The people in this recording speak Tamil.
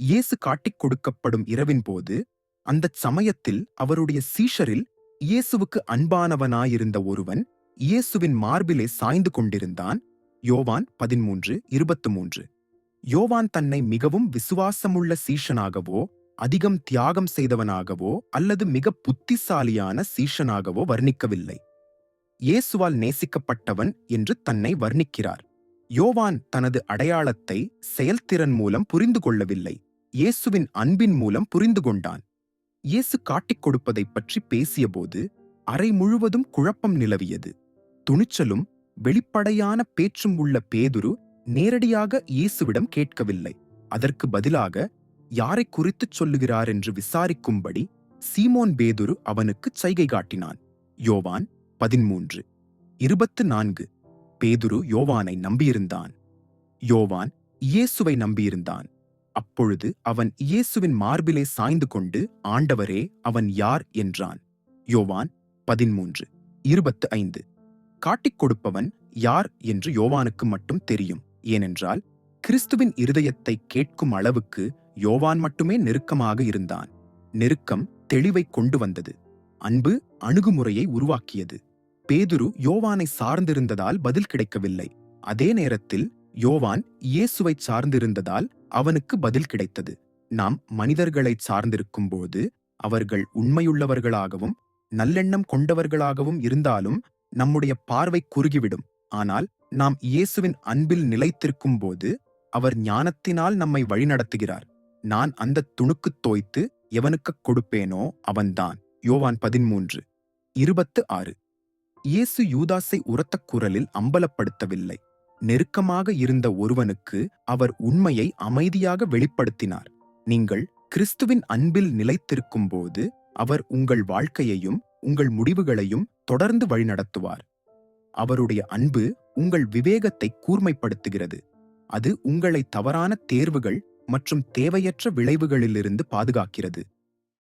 இயேசு காட்டிக் கொடுக்கப்படும் இரவின் போது அந்தச் சமயத்தில் அவருடைய சீஷரில் இயேசுவுக்கு அன்பானவனாயிருந்த ஒருவன் இயேசுவின் மார்பிலே சாய்ந்து கொண்டிருந்தான். யோவான் பதிமூன்று இருபத்து மூன்று யோவான் தன்னை மிகவும் விசுவாசமுள்ள சீஷனாகவோ அதிகம் தியாகம் செய்தவனாகவோ அல்லது மிக புத்திசாலியான சீஷனாகவோ வர்ணிக்கவில்லை. இயேசுவால் நேசிக்கப்பட்டவன் என்று தன்னை வர்ணிக்கிறார். யோவான் தனது அடையாளத்தை செயல்திறன் மூலம் புரிந்து கொள்ளவில்லை. இயேசுவின் அன்பின் மூலம் புரிந்து கொண்டான். இயேசு காட்டிக் கொடுப்பதைப் பற்றி பேசியபோது அறை முழுவதும் குழப்பம் நிலவியது. துணிச்சலும் வெளிப்படையான பேச்சும் உள்ள பேதுரு நேரடியாக இயேசுவிடம் கேட்கவில்லை. அதற்கு பதிலாக யாரை குறித்துச் சொல்லுகிறார்? என்று விசாரிக்கும்படி சீமோன் பேதுரு அவனுக்கு சைகை காட்டினான். யோவான் பதிமூன்று இருபத்து நான்கு பேதுரு யோவானை நம்பியிருந்தான். யோவான் இயேசுவை நம்பியிருந்தான். அப்பொழுது அவன் இயேசுவின் மார்பிலே சாய்ந்து கொண்டு ஆண்டவரே அவன் யார்? என்றான். யோவான் பதிமூன்று இருபத்து ஐந்து காட்டிக் கொடுப்பவன் யார் என்று யோவானுக்கு மட்டும் தெரியும். ஏனென்றால் கிறிஸ்துவின் இருதயத்தை கேட்கும் அளவுக்கு யோவான் மட்டுமே நெருக்கமாக இருந்தான். நெருக்கம் தெளிவை கொண்டு வந்தது. அன்பு அணுகுமுறையை உருவாக்கியது. பேதுரு யோவானை சார்ந்திருந்ததால் பதில் கிடைக்கவில்லை. அதே நேரத்தில் யோவான் இயேசுவை சார்ந்திருந்ததால் அவனுக்கு பதில் கிடைத்தது. நாம் மனிதர்களை சார்ந்திருக்கும் போது அவர்கள் உண்மையுள்ளவர்களாகவும் நல்லெண்ணம் கொண்டவர்களாகவும் இருந்தாலும் நம்முடைய பார்வை குறுகிவிடும். ஆனால் நாம் இயேசுவின் அன்பில் நிலைத்திருக்கும் போது அவர் ஞானத்தினால் நம்மை வழிநடத்துகிறார். நான் அந்த துணுக்குத் தோய்த்து எவனுக்குக் கொடுப்பேனோ அவன்தான். யோவான் பதிமூன்று இருபத்து ஆறு. இயேசு யூதாஸை உரத்த குரலில் அம்பலப்படுத்தவில்லை. நெருக்கமாக இருந்த ஒருவனுக்கு அவர் உண்மையை அமைதியாக வெளிப்படுத்தினார். நீங்கள் கிறிஸ்துவின் அன்பில் நிலைத்திருக்கும் போது அவர் உங்கள் வாழ்க்கையையும் உங்கள் முடிவுகளையும் தொடர்ந்து வழிநடத்துவார். அவருடைய அன்பு உங்கள் விவேகத்தை கூர்மைப்படுத்துகிறது. அது உங்களை தவறான தேர்வுகள் மற்றும் தேவையற்ற விளைவுகளிலிருந்து பாதுகாக்கிறது.